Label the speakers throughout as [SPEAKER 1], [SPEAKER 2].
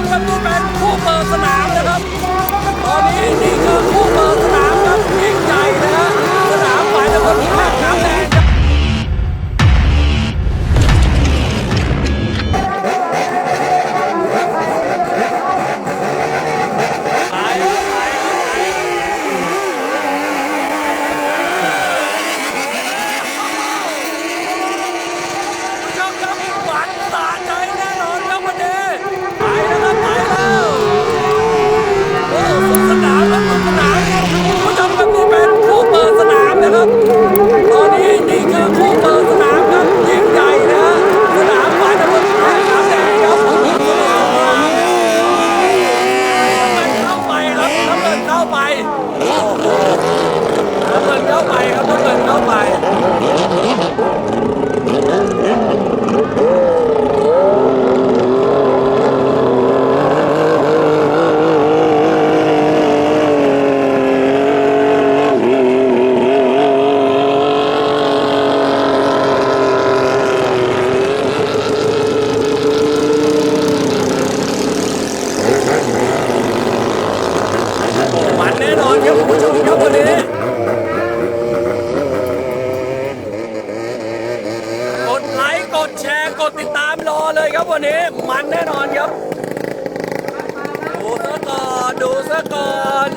[SPEAKER 1] มครับนี่เป็นคู่เปิดสนามนะครับ ตอนนี้นี่คือ ครับน้ำเงินเข้าไปโอ้มันแน่นอนครับคุณผู้ชมครับวันนี้ กดไลค์ก ดแชร์กดติดตามรอเลยครับวันนี้ มันแน่นอนครับ ดูซะก่อนดูซะก่อน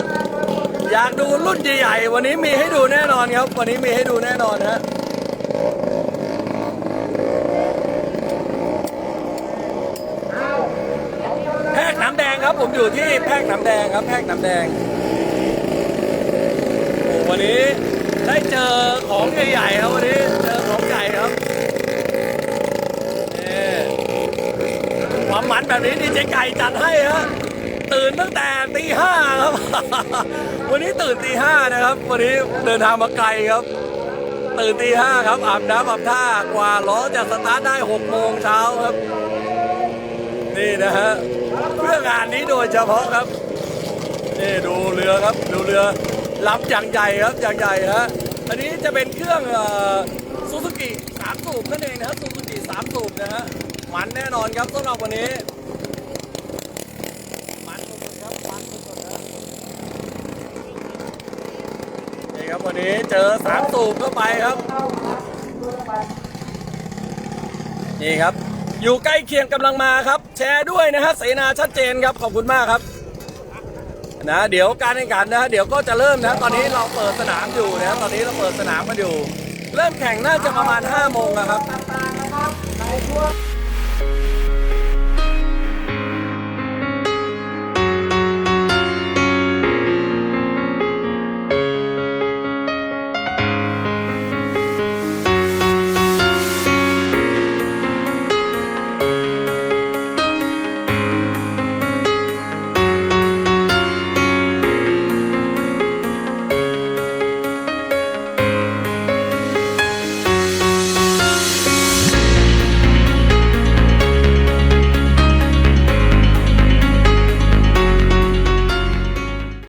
[SPEAKER 1] อยากดูรุ่นใหญ่ๆวันนี้มีให้ดูแน่นอนครับ วันนี้มีให้ดูแน่นอนฮะแพกน้ำแดงครับผมอยู่ที่แพกน้ำแดงครับแพกน้ำแดงโอ้วันนี้ได้เจอของใหญ่ๆครับวันนี้เจอของใหญ่ครับนี่ควา มันแบบนี้ดีเจไก่จัดให้ฮะตื่นตั้งแต่ตีห้าครับ วันนี้ตื่นตีห้านะครับ วันนี้เดินทางมาไกลครับ ตื่นตีห้าครับอาบน้ำอาบท่ากว่าล้อจะสตาร์ทได้หกโมงเช้าครับ นี่นะฮะเพื่องานนี้โดยเฉพาะครับนี่ดูเรือครับดูเรือลำอย่างใหญ่ครับอย่างใหญ่ฮะอันนี้จะเป็นเครื่อง ซูซูกิสามสูบนั่นเองนะครับซูซูกิสามสูบนะฮะมันแน่นอนครับสำหรับวันนี้มันสุดครับมันสุดนะนี่ครับวันนี้เจอสามสูบเข้าไปครับนี่ครับ อยู่ใกล้เคียงกำลังมาครับ แชร์ด้วยนะฮะเสนาชัดเจนครับขอบคุณมากครับนะเดี๋ยวการแข่งขันนะฮะเดี๋ยวก็จะเริ่มนะตอนนี้เราเปิดสนามอยู่นะตอนนี้เราเปิดสนามกันอยู่ เริ่มแข่งน่าจะประมาณ5โมงนะครับ